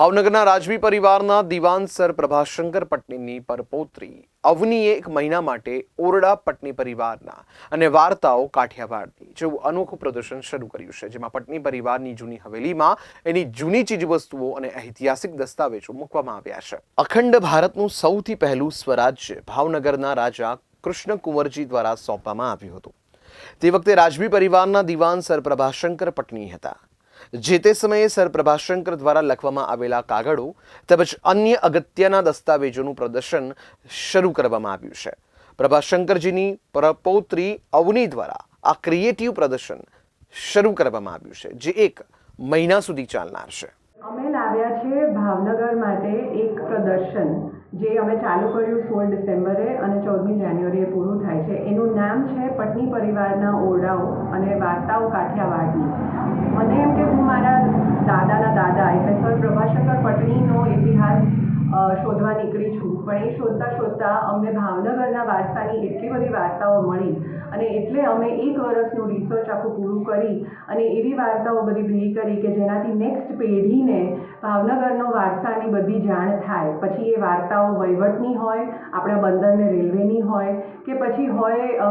ભાવનગરના રાજવી પરિવારના દિવાન સર પ્રભાશંકર પટનીની પરપોત્રી. અવનીએ એક મહિના માટે ઓરડા પટની પરિવારના અને વાર્તાઓ કાઠિયાવાડની જેવું અનોખું પ્રદર્શન શરૂ કર્યું છે, જેમાં પટની પરિવારની જૂની હવેલીમાં એની જૂની ચીજવસ્તુઓ અને ઐતિહાસિક દસ્તાવેજો મૂકવામાં આવ્યા છે. અખંડ ભારતનું સૌથી પહેલું સ્વરાજ્ય ભાવનગરના રાજા કૃષ્ણ કુંવરજી દ્વારા સોંપવામાં આવ્યું હતું. તે વખતે રાજવી પરિવારના દિવાન સર પ્રભાશંકર પટની હતા. જે તે સમયે સર પ્રભાશંકર દ્વારા લખવામાં આવેલા કાગળો તેમજ અન્ય અગત્યના દસ્તાવેજોનું પ્રદર્શન શરૂ કરવામાં આવ્યું છે. પ્રભાશંકરજીની પરપૌત્રી અવની દ્વારા આ ક્રિએટિવ પ્રદર્શન શરૂ કરવામાં આવ્યું છે, જે એક મહિના સુધી ચાલનાર છે. અમે લાવ્યા છે ભાવનગર માટે એક પ્રદર્શન, જે અમે ચાલુ કર્યું સોળ ડિસેમ્બરે અને ચૌદમી જાન્યુઆરીએ પૂરું થાય છે. એનું નામ છે પટની પરિવારના ઓરડાઓ અને વાર્તાઓ કાઠિયાવાડની. દાદા. એટલે સર પ્રભાશંકર પટણીનો ઇતિહાસ શોધવા નીકળી છું. પણ એ શોધતા શોધતા અમને ભાવનગરના વારસાની એટલી બધી વાર્તાઓ મળી. અને એટલે અમે એક વર્ષનું રિસર્ચ આખું પૂરું કરી અને એવી વાર્તાઓ બધી ભેગી કરી કે જેનાથી નેક્સ્ટ પેઢીને ભાવનગરનો વારસાની બધી જાણ થાય. પછી એ વાર્તાઓ વહીવટની હોય, આપણા બંદરને રેલવેની હોય, કે પછી હોય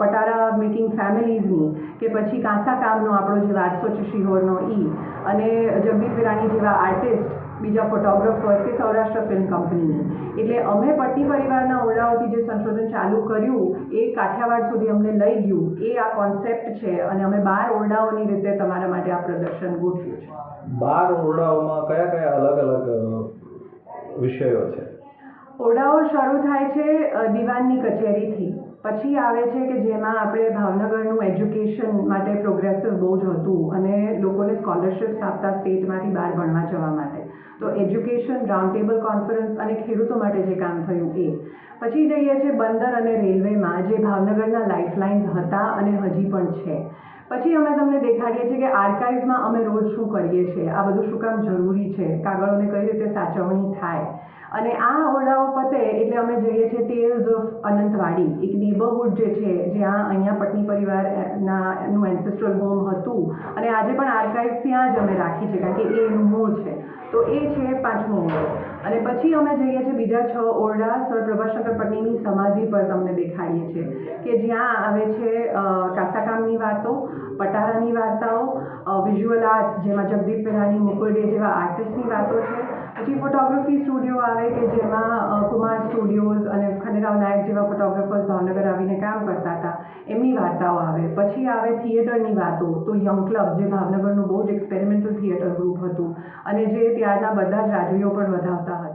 પટારા મેકિંગ ફેમિલીઝની, કે પછી કાંસા કામનો આપણો જે વારસો છે શિહોરનો એ અને જગદીશ વિરાણી જેવા આર્ટિસ્ટ બીજા ફોટોગ્રાફર કે સૌરાષ્ટ્ર ફિલ્મ કંપનીની એટલે અમે પટ્ટી પરિવારના ઓરડાઓથી જે સંશોધન ચાલુ કર્યું એ કાઠિયાવાડ સુધી અમને લઈ ગયું. એ આ કોન્સેપ્ટ છે અને અમે બાર ઓરડાઓની રીતે તમારા માટે આ પ્રદર્શન ગોઠવ્યું છે. બાર ઓરડાઓમાં કયા કયા અલગ અલગ વિષયો છે? ઓરડાઓ શરૂ થાય છે દિવાનની કચેરીથી. પછી આવે છે કે જેમાં આપણે ભાવનગરનું એજ્યુકેશન માટે પ્રોગ્રેસિવ બહુ જ હતું અને લોકોને સ્કોલરશિપ્સ આપતા સ્ટેટમાંથી બહાર ભણવા જવા માટે. તો એજ્યુકેશન રાઉન્ડ ટેબલ કોન્ફરન્સ અને ખેડૂતો માટે જે કામ થયું એ. પછી જઈએ છીએ બંદર અને રેલવેમાં, જે ભાવનગરના લાઇફલાઇન્સ હતા અને હજી પણ છે. પછી અમે તમને દેખાડીએ છીએ કે આર્કાઇવ્સમાં અમે રોજ શું કરીએ છીએ. આ બધું શું કામ જરૂરી છે? કાગળોને કઈ રીતે સાચવણી થાય? અને આ ઓરડાઓ પતે એટલે અમે જઈએ છીએ ટેલ્સ ઓફ અનંતવાડી એક નેબરહુડ જે છે, જ્યાં અહીંયા પટની પરિવારના નું એન્સેસ્ટ્રલ હોમ હતું. અને આજે પણ આર્કાઇવ ત્યાં જ અમે રાખી છે, કારણ કે એ એનું મૂળ છે. તો એ છે પાંચમો ઓરડો. અને પછી અમે જઈએ છીએ બીજા છ ઓરડા સર પ્રભાશંકર પટણીની સમાધિ પર તમને દેખાડીએ છીએ. કે જ્યાં આવે છે કાસાકામની વાતો, પટારાની વાર્તાઓ વિઝ્યુઅલ આર્ટ જેમાં જગદીપ પેરાની મુકુલ ડે જેવા આર્ટિસ્ટની વાતો છે. પછી ફોટોગ્રાફી સ્ટુડિયો આવે કે જેમાં કુમાર સ્ટુડિયોઝ અને ખંડેરાવ નાયક જેવા ફોટોગ્રાફર્સ ભાવનગર આવીને કામ કરતા હતા. એમની વાર્તાઓ આવે. પછી આવે થિયેટરની વાતો, તો યંગ ક્લબ જે ભાવનગરનું બહુ જ એક્સપેરિમેન્ટલ થિયેટર ગ્રુપ હતું. અને જે ત્યારના બધા જ રાજવીઓ પણ વધાવતા હતા.